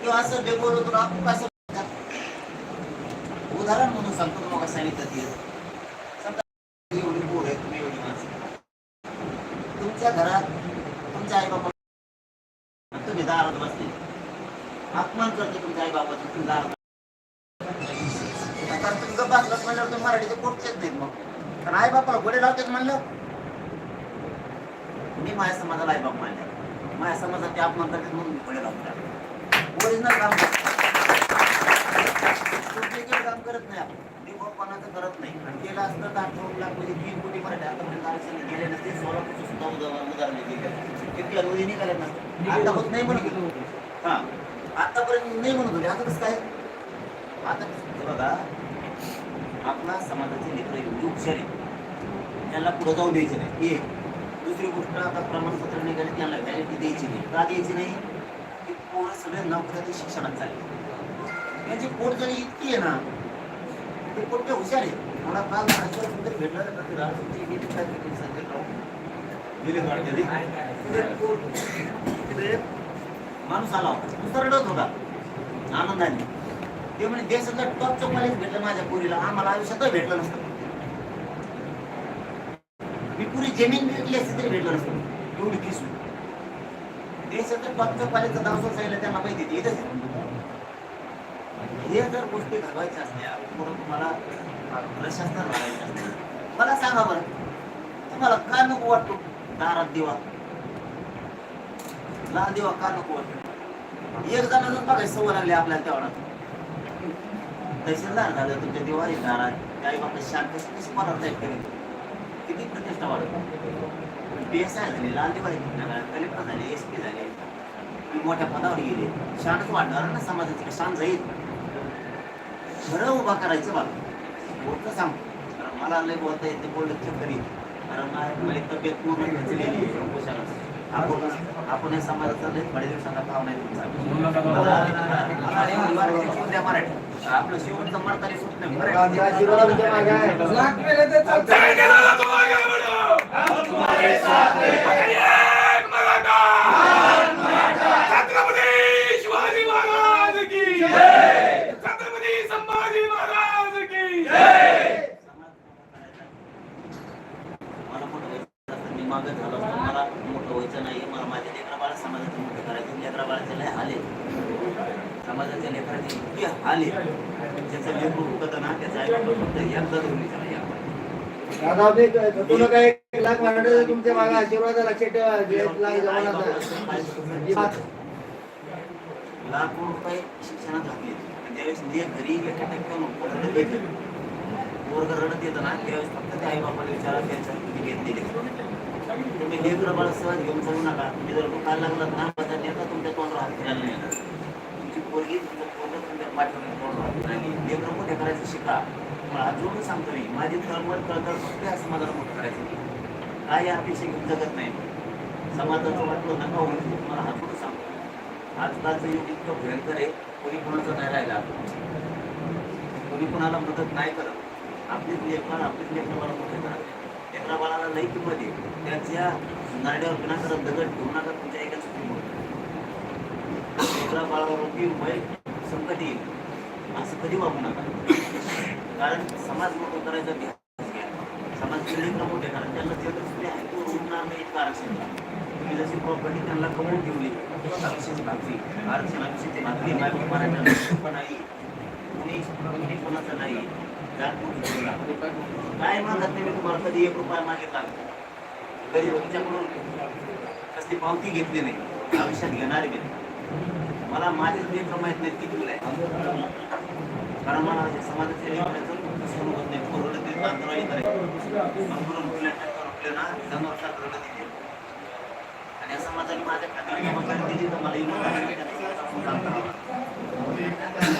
किंवा असं डेपोर होतो आपण कसं उदाहरण म्हणून सांगतो तुम्हाला सांगितलं ते. समजा एवढी बोर आहे तुम्ही एवढी माणसं तुमच्या घरात तुमच्या आई बाबा तुम्ही दारात बसले. अपमान करते तुमच्या आई बाबा तुम्ही दारात कारण तुम्ही गप्पा बसलात म्हणल्यावर तुम्ही मराठीचे पोटचेच नाहीत मग. कारण आई बापाला गोडे लावतात म्हणलं. मी माझ्या समाजाला आई बाप मानले. माझ्या समाजात ते अपमान करतात म्हणून मी गोडे लावतात ओरिजिनल काम डुप्लिकेट काम करत नाही आपण. कोणाचं करत नाही. आणि केलं असतं तर अठ्ठावन्न लाख म्हणजे तीन कोटी मराठी आतापर्यंत आरक्षण गेले नसते. सोलापूरचं सुद्धा उदाहरण उदाहरण दिले. तिथल्या रोजी निघाले नसतं. आता होत नाही म्हणत होतो हा. आतापर्यंत नाही म्हणत होते. आता कसं काय? आता हे बघा. आपला समाजाचे लेकर एवढी हुशार आहे त्यांना पुढे जाऊ द्यायचे नाही. एक. दुसरी गोष्ट आता प्रमाणपत्र निघाले त्यांना व्हॅलिटी द्यायची नाही. का द्यायची नाही? पोरं सगळे नोकऱ्याच्या शिक्षणात चालले यांची पोट जरी इतकी आहे ना ते हुशार आहे. मला काल कुठे भेटला तर ते राजूची संजय राव वाटते माणूस आला होता. नुसता रडत होता. आनंदाने. ते म्हणे देशातलं टॉपचं कॉलेज भेटलं माझ्या पुरीला. आम्हाला आयुष्यात भेटलं नसतं. मी पुरी जमीन विकली असती तरी भेटलं नसतं. एवढी किसू देशातलं टॉपचं कॉलेजचं नाव सांगितलं त्यांना माहिती आहे, हे जर गोष्टी घडवायच्या असल्या पुढं तुम्हाला प्रशासन लागायचं असतं मला सांगा बरं तुम्हाला का नको वाटतो दारात दिवा? लहान दिवा का नको वाटतो? एक जणांना बघायची सवय लागली आपल्याला तेवढा. तहसीलदार झालं तुमच्या दिवाळी दारात काही बाबा शांत कशी पदार्थ किती प्रतिष्ठा वाढत पी एस आय झाली लाल दिवाळी कलेक्टर झाले एस पी झाले मोठ्या पदावर गेले शांतच वाढणार ना समाजाची शांत जाईल खरं उभा करायचं बघ बोलतं सांग मला लय बोलता येते बोललं चक्कर येते कारण माझी तब्येत पूर्ण खचलेली आहे. आपण आपण या समाजाचा लय थोड्या दिवसांना भाव नाही तुमचा मराठी आपलं शेवटचं मरतारी सुट समाजाच्या लेकराचे इतके हाल आहे ज्याचं लेकरू उगत ना त्याचा एकदा धरून विचारा या दादा काय थकू नका लाख मराठे तुमच्या मागे आशीर्वाद लक्षात ठेवा एक लाख जवानाचा लाखो रुपये शिक्षणात घातले त्यावेळेस लेख घरी एका टक्क्यावर भेटले पोरग रडत येतं ना त्यावेळेस फक्त त्या आई बापाला विचारा त्यांच्या किती घेतलेले तुम्ही लेकरं बाळ सहज घेऊन जाऊ नका. तुम्ही जर दुकान लागलात ना बदल येता तुमच्या तोंडावर हात फिरायला नाही येणार. तुमची पोरगी तुमचं पोरग तुमच्या पाठीवर तोंडावर हात फिरायला लेकरं मोठे करायचं शिका. मला अजून सांगतो मी माझी तळमळ कळतर फक्त असं मला मोठं करायचं. काही अपेक्षा घेऊन जगत नाही. समाजाचं वाटलं नका होईल तुम्हाला हा थोडं सांगतो. आजकालचं युग इतकं भयंकर आहे कोणी कोणाचं नाही राहिलं आता. कोणी कोणाला मदत नाही करत. आपलीच लेखन आपलीच लेखनाला मोठे करत लेकरा बाळाला लई किंमत आहे. त्याच्या नारड्यावर बिना दगड ठेवू नका तुमच्या एका चुकीमुळे लेकरा बाळावरती वय संकट येईल. असं कधी वागू नका. कारण समाज मोठं करायचा समाज लेकरं मोठे कारण त्यांना आम्ही इतकं आरक्षण तुम्ही जशी प्रॉपर्टी त्यांना कमवून ठेवली आरक्षण भागली आरक्षणाची ते भागली नाही मराठा नाही कुणी कुणी कोणाचं नाही. काय मागत नाही मी तुम्हाला? कधी एक रुपया मागितला कधी तुमच्याकडून कसली पावती घेतली नाही. आयुष्यात घेणार मी मला माझे लेकर माहीत नाही किती मुलं आहे? कारण मला माझ्या समाजाचे लेकराचं सहन होत नाही कोरडं ते तांदळाई करायचं आपल्या ना जनावर साखर दिली आणि या समाजाने माझ्या खात्याला जबाबदारी दिली तर मला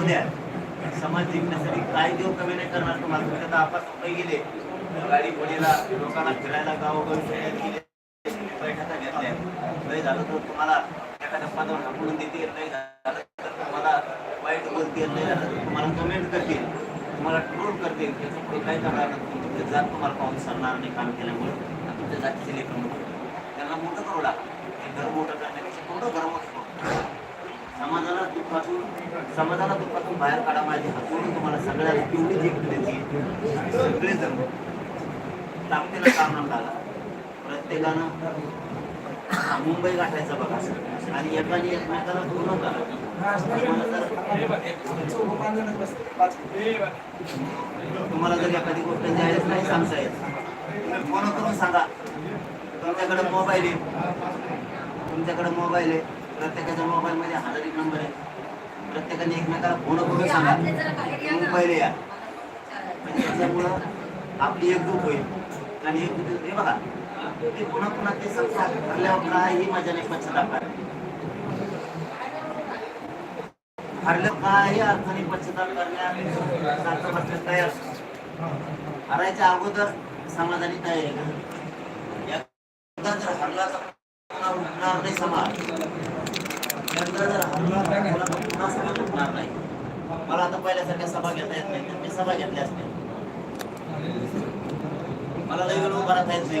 उद्या समाज जिंकण्यासाठी काय देव कमी नाही करणार तुम्हाला तुमच्या दहा पाच गेले. गाडी घोडीला लोकांना फिरायला गावोगावी फिरायला गेले बैठका घेतल्या. लय झालं तर तुम्हाला एखाद्या पदावर ढकलून देतील. नाही झालं तर तुम्हाला वाईट बोलतील. नाही झालं तर तुम्हाला कमेंट करतील. तुम्हाला ट्रोल करतील त्याचं पुढे काय करणार नाही. तुमची जात तुम्हाला पाहून सरणार नाही काम केल्यामुळे. तुमच्या जातीचे लेखन त्यांना मोठं करू लागतं ते घर मोठं करण्यापेक्षा थोडं घर मोठं करू समाजाला दुःखातून समाजाला दुःखातून बाहेर काढा माझी हातून तुम्हाला सगळ्याला तेवढी जिंकून द्यायची सगळे जण ताकदीला काम लागला प्रत्येकानं मुंबई गाठायचा बघा. आणि एकाने एकमेकाला पूर्ण करा तुम्हाला जर एखादी गोष्ट द्यायला नाही सांगता येत तुम्ही फोन करून सांगा. तुमच्याकडे मोबाईल आहे. तुमच्याकडे मोबाईल आहे. प्रत्येकाच्या मोबाईलमध्ये हजार एक नंबर आहे. प्रत्येकाने एकमेकाला फोन करून सांगा. मोबाईल या. म्हणजे त्याच्यामुळं आपली एकजूट होईल. आणि एकजूट हे बघा. ते पुन्हा पुन्हा ते समजा हरल्यावर काही माझ्या नाही पश्चाताप आहे हरलं काही अर्थाने पश्चाताप करण्यासारखं बसलं तयार हरायच्या अगोदर समाधानी काय आहे एकदा जर हरला तर उठणार नाही समाज. एकदा जर हरला तर पुन्हा समाज उठणार नाही. मला आता पहिल्यासारख्या सभा घेता येत नाही तर मी सभा घेतल्या असते मला लई वेळ उभा राहता येत नाही.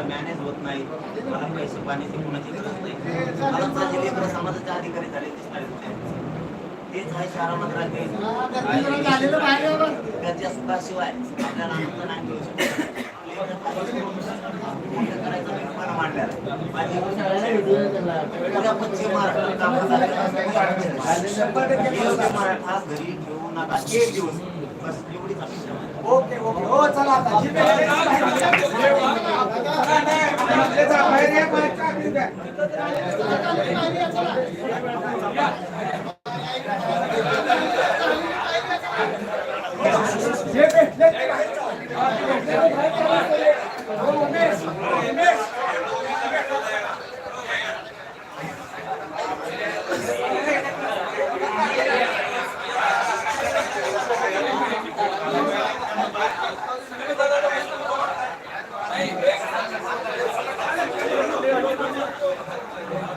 मला मॅनेज होत नाही मला पैसे पाण्याची कुणाची गरज नाही. मला माझे लेकरं समाजाचे अधिकारी झाले दिसणारे होते. तेच आहे शहरामध्ये राहते त्याच्या सुखाशिवाय आपल्याला आनंद नाही मिळू करायचा पश्चिम मराठा घरी ठेवू नका. एक दिवस. बस एवढीच अपेक्षा ओके ओके. हो चला आता. जिथे बाहेर या बाहेर जे भेटले ते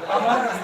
아마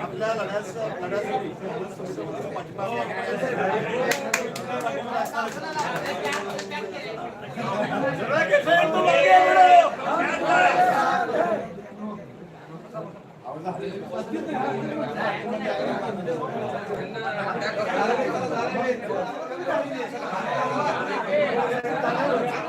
आपल्या लढ्याचा Thank you.